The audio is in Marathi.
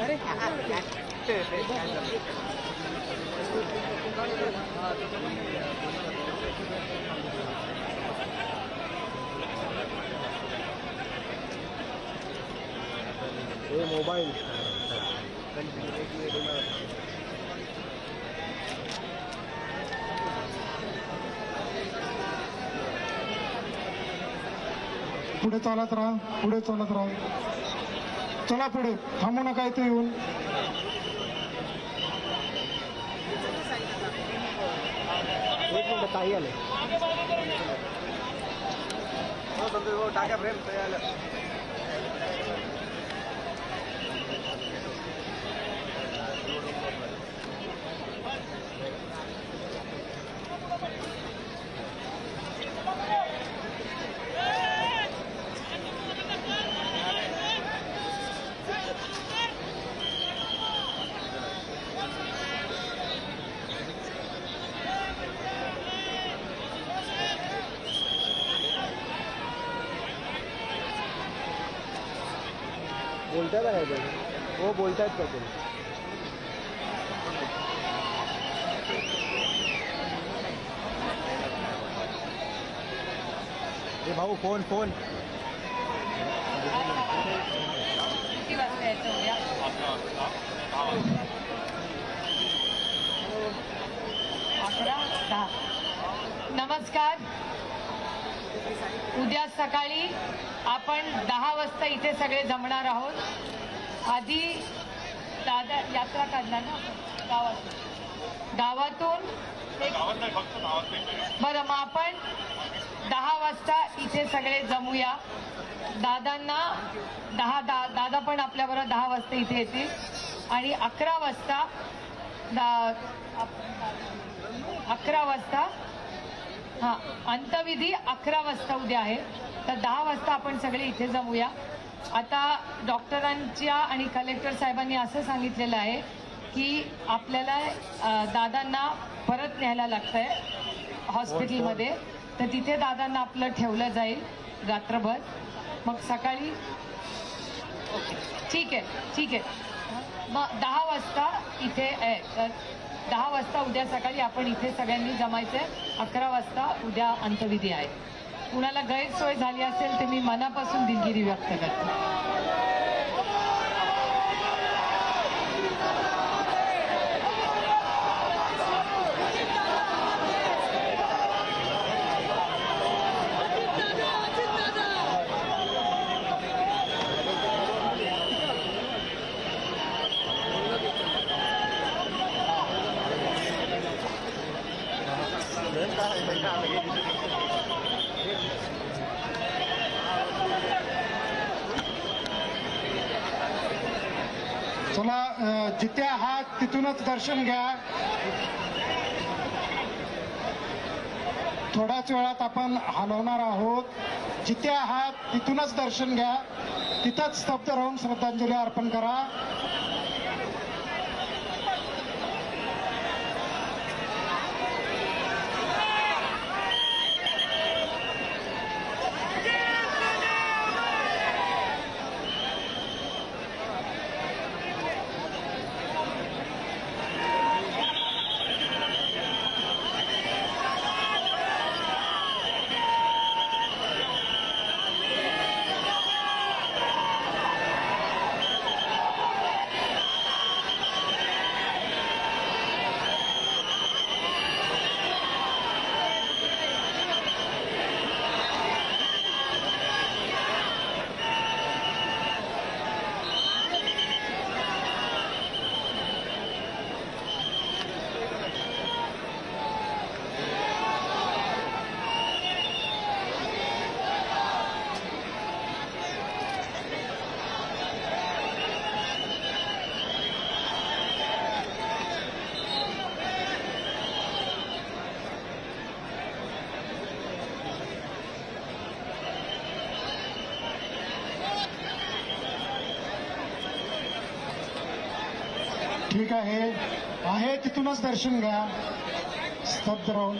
अरे हे मोबाईल. पुढे चालत राहा पुढे चालत राहा. चला पुढे. थांबू नका इथे येऊन. काही आले. हो संतोष भाऊ टाका फ्रेम काही बोलताय का नाही ते? हो बोलतायत का ते ए भाऊ फोन फोन. किती वाजता यायचं उद्या अकरा दहा नमस्कार. उद्या सकाळी आपण दहा वाजता इथे सगळे जमणार आहोत. आधी दादा यात्रा काढणार ना गावातून. एक बरं मग आपण दहा वाजता इथे सगळे जमूया. दादांना दहा दा दादा पण आपल्याबरोबर दहा वाजता इथे येतील. आणि अकरा वाजता दा- अकरा वाजता हा अंतविधी अकरा वाजता उद्या आहे. तर दहा वाजता आपण सगळे इथे जमूया. आता डॉक्टरांच्या आणि कलेक्टर साहेबांनी असं सांगितलेलं आहे की आपल्याला दादांना परत न्यायला लागतंय हॉस्पिटलमध्ये. तर तिथे दादांना आपलं ठेवलं जाईल रात्रभर मग सकाळी ठीक आहे ठीक आहे. मग दहा वाजता इथे आहे. तर दहा वाजता उद्या सकाळी आपण इथे सगळ्यांनी जमायचंय. अकरा वाजता उद्या अंतविधी आहे. कुणाला गैरसोय झाली असेल तर मी मनापासून दिलगिरी व्यक्त करते. चला जिथे आहात तिथूनच दर्शन घ्या. थोड्याच वेळात आपण हलवणार आहोत. जिथे आहात तिथूनच दर्शन घ्या. तिथंच स्तब्ध राहून श्रद्धांजली अर्पण करा. ठीक आहे. आहे तिथूनच दर्शन घ्या. स्तब्ध राहून.